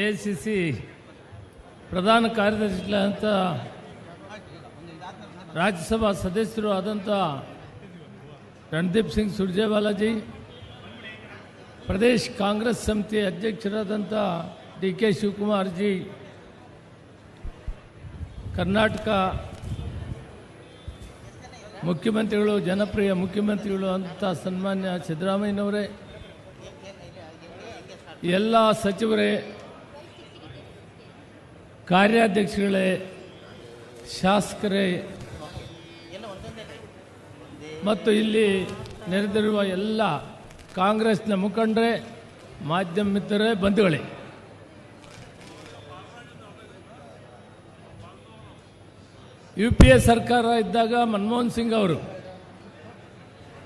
A C C ಪ್ರಧಾನ ಕಾರ್ಯದರ್ಶಿಗಳಂತ ರಾಜ್ಯಸಭಾ ಸದಸ್ಯರು ಆದಂಥ ರಣದೀಪ್ ಸಿಂಗ್ ಸುರ್ಜೇವಾಲಾಜಿ, ಪ್ರದೇಶ್ ಕಾಂಗ್ರೆಸ್ ಸಮಿತಿ ಅಧ್ಯಕ್ಷರಾದಂಥ ಡಿ ಕೆ ಶಿವಕುಮಾರ್ ಜಿ, ಕರ್ನಾಟಕ ಮುಖ್ಯಮಂತ್ರಿಗಳು, ಜನಪ್ರಿಯ ಮುಖ್ಯಮಂತ್ರಿಗಳು ಅಂತ ಸನ್ಮಾನ್ಯ ಸಿದ್ದರಾಮಯ್ಯನವರೇ, ಎಲ್ಲ ಸಚಿವರೇ ಕಾರ್ಯಾಧ್ಯಕ್ಷಗಳೇ ಶಾಸಕರೇ, ಮತ್ತು ಇಲ್ಲಿ ನೆರೆದಿರುವ ಎಲ್ಲ ಕಾಂಗ್ರೆಸ್ನ ಮುಖಂಡರೇ, ಮಾಧ್ಯಮ ಮಿತ್ರರೇ, ಬಂಧುಗಳೇ. ಯು ಪಿ ಎ ಸರ್ಕಾರ ಇದ್ದಾಗ ಮನಮೋಹನ್ ಸಿಂಗ್ ಅವರು,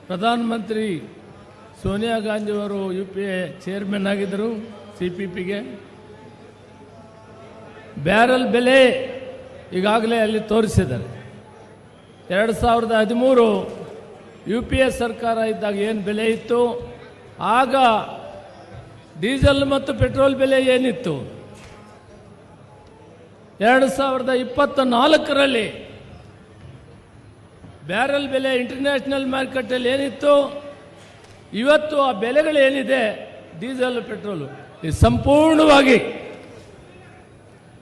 ಪ್ರಧಾನಮಂತ್ರಿ ಸೋನಿಯಾ ಗಾಂಧಿ ಅವರು ಯು ಪಿ ಎ ಚೇರ್ಮನ್ ಆಗಿದ್ದರು ಸಿ ಪಿ ಪಿಗೆ ಬ್ಯಾರಲ್ ಬೆಲೆ ಈಗಾಗಲೇ ಅಲ್ಲಿ ತೋರಿಸಿದ್ದಾರೆ. ಎರಡು ಸಾವಿರದ ಹದಿಮೂರು ಯು ಪಿ ಎ ಸರ್ಕಾರ ಇದ್ದಾಗ ಏನು ಬೆಲೆ ಇತ್ತು? ಆಗ ಡೀಸೆಲ್ ಮತ್ತು ಪೆಟ್ರೋಲ್ ಬೆಲೆ ಏನಿತ್ತು? ಎರಡು ಸಾವಿರದ ಇಪ್ಪತ್ತ ನಾಲ್ಕರಲ್ಲಿ ಬ್ಯಾರಲ್ ಬೆಲೆ ಇಂಟರ್ನ್ಯಾಷನಲ್ ಮಾರ್ಕೆಟಲ್ಲಿ ಏನಿತ್ತು? ಇವತ್ತು ಆ ಬೆಲೆಗಳು ಏನಿದೆ? ಡೀಸೆಲ್, ಪೆಟ್ರೋಲು ಸಂಪೂರ್ಣವಾಗಿ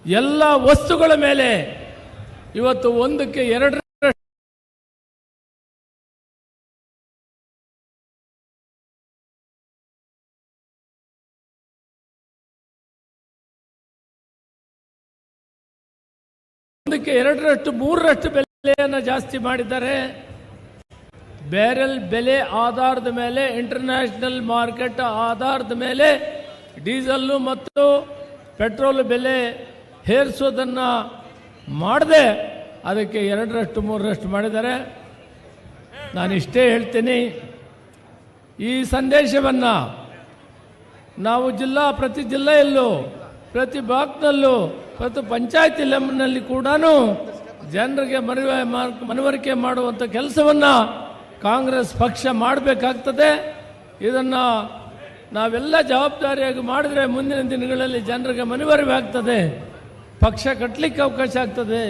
ಎಲ್ಲ ವಸ್ತುಗಳ ಮೇಲೆ ಇವತ್ತು ಒಂದಕ್ಕೆ ಎರಡರ ಒಂದಕ್ಕೆ ಎರಡರಷ್ಟು, ಮೂರರಷ್ಟು ಬೆಲೆಯನ್ನು ಜಾಸ್ತಿ ಮಾಡಿದ್ದಾರೆ. ಬ್ಯಾರೆಲ್ ಬೆಲೆ ಆಧಾರದ ಮೇಲೆ, ಇಂಟರ್ನ್ಯಾಷನಲ್ ಮಾರ್ಕೆಟ್ ಆಧಾರದ ಮೇಲೆ, ಡೀಸೆಲ್ಲು ಮತ್ತು ಪೆಟ್ರೋಲ್ ಬೆಲೆ ಹೇರಿಸೋದನ್ನು ಮಾಡದೆ, ಅದಕ್ಕೆ ಎರಡರಷ್ಟು, ಮೂರರಷ್ಟು ಮಾಡಿದ್ದಾರೆ ಇಷ್ಟೇ ಹೇಳ್ತೀನಿ. ಈ ಸಂದೇಶವನ್ನು ನಾವು ಜಿಲ್ಲಾ, ಪ್ರತಿ ಜಿಲ್ಲೆಯಲ್ಲೂ, ಪ್ರತಿ ಬ್ಲಾಕ್ನಲ್ಲೂ, ಪ್ರತಿ ಪಂಚಾಯತಿ ಲೆವೆಲ್ನಲ್ಲಿ ಕೂಡ ಜನರಿಗೆ ಮನವಿ ಮನವರಿಕೆ ಮಾಡುವಂಥ ಕೆಲಸವನ್ನು ಕಾಂಗ್ರೆಸ್ ಪಕ್ಷ ಮಾಡಬೇಕಾಗ್ತದೆ. ಇದನ್ನು ನಾವೆಲ್ಲ ಜವಾಬ್ದಾರಿಯಾಗಿ ಮಾಡಿದ್ರೆ ಮುಂದಿನ ದಿನಗಳಲ್ಲಿ ಜನರಿಗೆ ಮನವರಿಕೆ ಆಗ್ತದೆ. ಪಕ್ಷ ಕಟ್ಟಲಿಕ್ಕೆ ಅವಕಾಶ ಆಗ್ತದೆ.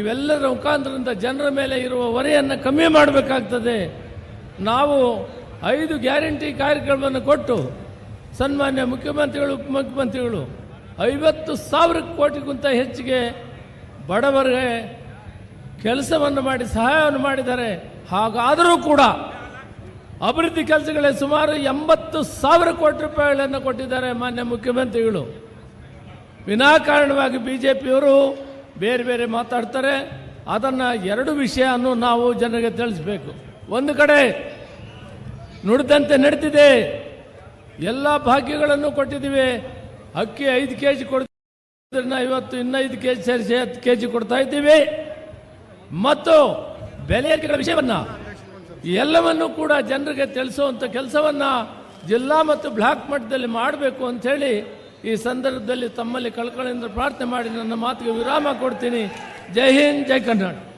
ಇವೆಲ್ಲರ ಮುಖಾಂತರದಿಂದ ಜನರ ಮೇಲೆ ಇರುವ ಹೊರೆಯನ್ನು ಕಮ್ಮಿ ಮಾಡಬೇಕಾಗ್ತದೆ. ನಾವು ಐದು ಗ್ಯಾರಂಟಿ ಕಾರ್ಯಕ್ರಮವನ್ನು ಕೊಟ್ಟು ಸನ್ಮಾನ್ಯ ಮುಖ್ಯಮಂತ್ರಿಗಳು, ಉಪಮುಖ್ಯಮಂತ್ರಿಗಳು ಐವತ್ತು ಸಾವಿರ ಕೋಟಿಗಿಂತ ಹೆಚ್ಚಿಗೆ ಬಡವರಿಗೆ ಕೆಲಸವನ್ನು ಮಾಡಿ, ಸಹಾಯವನ್ನು ಮಾಡಿದ್ದಾರೆ. ಹಾಗಾದರೂ ಕೂಡ ಅಭಿವೃದ್ಧಿ ಕೆಲಸಗಳೇ ಸುಮಾರು ಎಂಬತ್ತು ಸಾವಿರ ಕೋಟಿ ರೂಪಾಯಿಗಳನ್ನು ಕೊಟ್ಟಿದ್ದಾರೆ ಮಾನ್ಯ ಮುಖ್ಯಮಂತ್ರಿಗಳು. ವಿನಾಕಾರಣವಾಗಿ ಬಿ ಜೆ ಪಿಯವರು ಬೇರೆ ಬೇರೆ ಮಾತಾಡ್ತಾರೆ. ಅದನ್ನು ಎರಡು ವಿಷಯವನ್ನು ನಾವು ಜನರಿಗೆ ತಿಳಿಸ್ಬೇಕು. ಒಂದು ಕಡೆ ನುಡಿದಂತೆ ನಡೀತಿದೆ. ಎಲ್ಲ ಭಾಗ್ಯಗಳನ್ನು ಕೊಟ್ಟಿದ್ದೀವಿ. ಅಕ್ಕಿ ಐದು ಕೆ ಜಿ ಕೊಡ್ತಿದ್ರೆ ಇವತ್ತು ಇನ್ನೈದು ಕೆ ಜಿ ಸೇರಿಸಿ ಹತ್ತು ಕೆ ಜಿ ಕೊಡ್ತಾ ಇದ್ದೀವಿ. ಮತ್ತು ಬೆಲೆ ಏರಿಕೆಗಳ ವಿಷಯವನ್ನ ಎಲ್ಲವನ್ನು ಕೂಡ ಜನರಿಗೆ ತಿಳಿಸುವಂಥ ಕೆಲಸವನ್ನ ಜಿಲ್ಲಾ ಮತ್ತು ಬ್ಲಾಕ್ ಮಟ್ಟದಲ್ಲಿ ಮಾಡಬೇಕು ಅಂಥೇಳಿ ಈ ಸಂದರ್ಭದಲ್ಲಿ ತಮ್ಮಲ್ಲಿ ಕಳ್ಕಳಿಂದ ಪ್ರಾರ್ಥನೆ ಮಾಡಿ ನನ್ನ ಮಾತಿಗೆ ವಿರಾಮ ಕೊಡ್ತೀನಿ. ಜೈ ಹಿಂದ್ ಜೈ ಕರ್ನಾಟಕ.